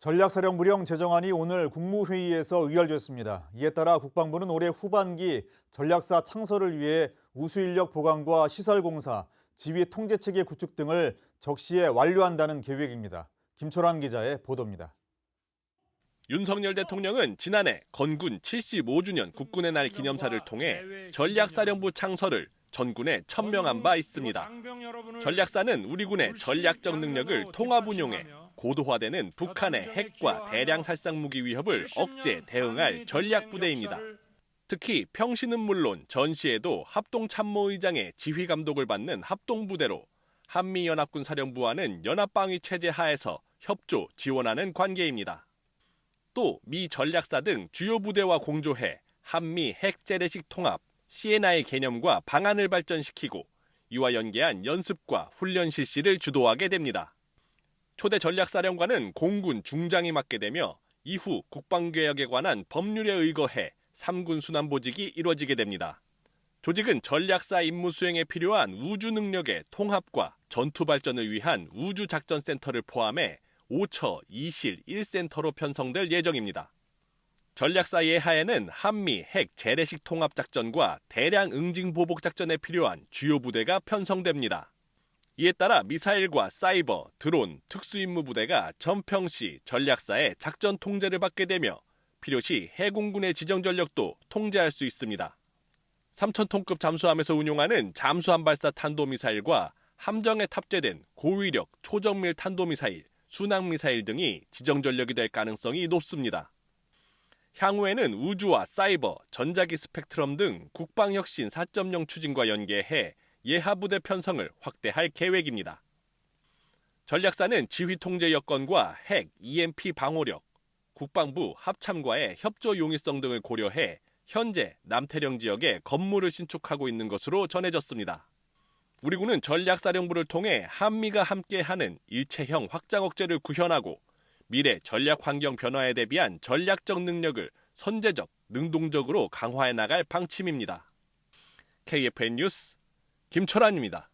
전략사령부령 제정안이 오늘 국무회의에서 의결됐습니다. 이에 따라 국방부는 올해 후반기 전략사 창설을 위해 우수인력 보강과 시설 공사, 지휘 통제 체계 구축 등을 적시에 완료한다는 계획입니다. 김철환 기자의 보도입니다. 윤석열 대통령은 지난해 건군 75주년 국군의 날 기념사를 통해 전략사령부 창설을 전군에 천명한 바 있습니다. 전략사는 우리 군의 전략적 능력을 통합 운용해 고도화되는 북한의 핵과 대량 살상 무기 위협을 억제 대응할 전략 부대입니다. 특히 평시는 물론 전시에도 합동 참모의장의 지휘 감독을 받는 합동 부대로 한미 연합군 사령부와는 연합 방위 체제 하에서 협조 지원하는 관계입니다. 또 미 전략사 등 주요 부대와 공조해 한미 핵 재래식 통합 CNI 개념과 방안을 발전시키고 이와 연계한 연습과 훈련 실시를 주도하게 됩니다. 초대 전략사령관은 공군 중장이 맡게 되며 이후 국방개혁에 관한 법률에 의거해 3군 순환보직이 이뤄지게 됩니다. 조직은 전략사 임무 수행에 필요한 우주 능력의 통합과 전투 발전을 위한 우주작전센터를 포함해 5처 2실 1센터로 편성될 예정입니다. 전략사 예하에는 한미 핵 재래식 통합 작전과 대량 응징 보복 작전에 필요한 주요 부대가 편성됩니다. 이에 따라 미사일과 사이버, 드론, 특수임무 부대가 전평시 전략사의 작전 통제를 받게 되며 필요시 해공군의 지정 전력도 통제할 수 있습니다. 3,000톤급 잠수함에서 운용하는 잠수함 발사 탄도미사일과 함정에 탑재된 고위력 초정밀 탄도미사일, 순항미사일 등이 지정 전력이 될 가능성이 높습니다. 향후에는 우주와 사이버, 전자기 스펙트럼 등 국방혁신 4.0 추진과 연계해 예하부대 편성을 확대할 계획입니다. 전략사는 지휘 통제 여건과 핵, EMP 방호력, 국방부 합참과의 협조 용이성 등을 고려해 현재 남태령 지역에 건물을 신축하고 있는 것으로 전해졌습니다. 우리 군은 전략사령부를 통해 한미가 함께하는 일체형 확장 억제를 구현하고 미래 전략 환경 변화에 대비한 전략적 능력을 선제적, 능동적으로 강화해 나갈 방침입니다. KFN 뉴스 김철환입니다.